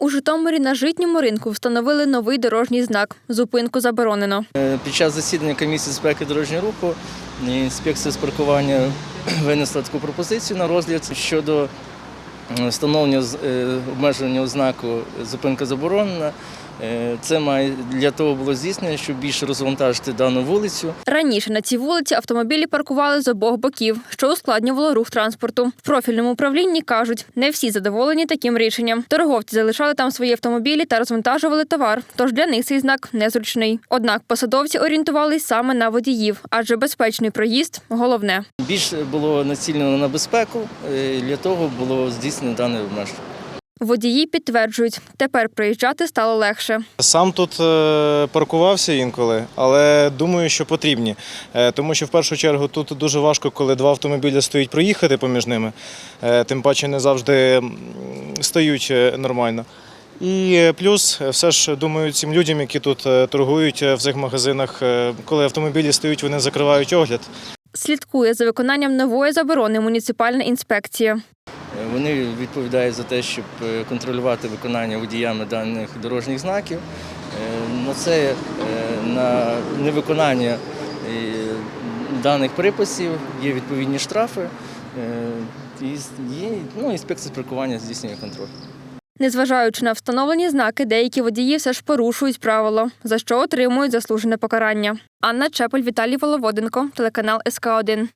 У Житомирі на житньому ринку встановили новий дорожній знак Зупинку заборонено. Е, Під час засідання комісії безпеки дорожнього руху інспекція з паркування винесла таку пропозицію на розгляд щодо е, встановлення з- е, обмеження ознаку зупинка заборонена. Е, Це має для того було здійснено, щоб більше розвантажити дану вулицю. Раніше на цій вулиці автомобілі паркували з обох боків, що ускладнювало рух транспорту. В профільному управлінні кажуть, не всі задоволені таким рішенням. Торговці залишали там свої автомобілі та розвантажували товар, тож для них цей знак незручний. Однак посадовці орієнтувались саме на водіїв, адже безпечний проїзд головне. Більше було націлено на безпеку, е, для того було здійснено дане обмеження. Водії підтверджують, тепер проїжджати стало легше. Сам тут е, паркувався інколи, але думаю, що потрібні. Е, Тому що в першу чергу тут дуже важко, коли два автомобілі стоять проїхати поміж ними. Е, Тим паче не завжди стають нормально. І плюс, все ж думаю, цим людям, які тут торгують в цих магазинах, коли автомобілі стоять, вони закривають огляд. Слідкує за виконанням нової заборони муніципальна інспекція. Вони відповідають за те, щоб е, контролювати виконання водіями даних дорожніх знаків. Е, На це е, на невиконання даних приписів є відповідні штрафи. І є ну, інспекція з паркування здійснює контроль. Незважаючи на встановлені знаки, деякі водії все ж порушують правило, за що отримують заслужене покарання. Анна Чепель, Віталій Воловоденко, телеканал СК 1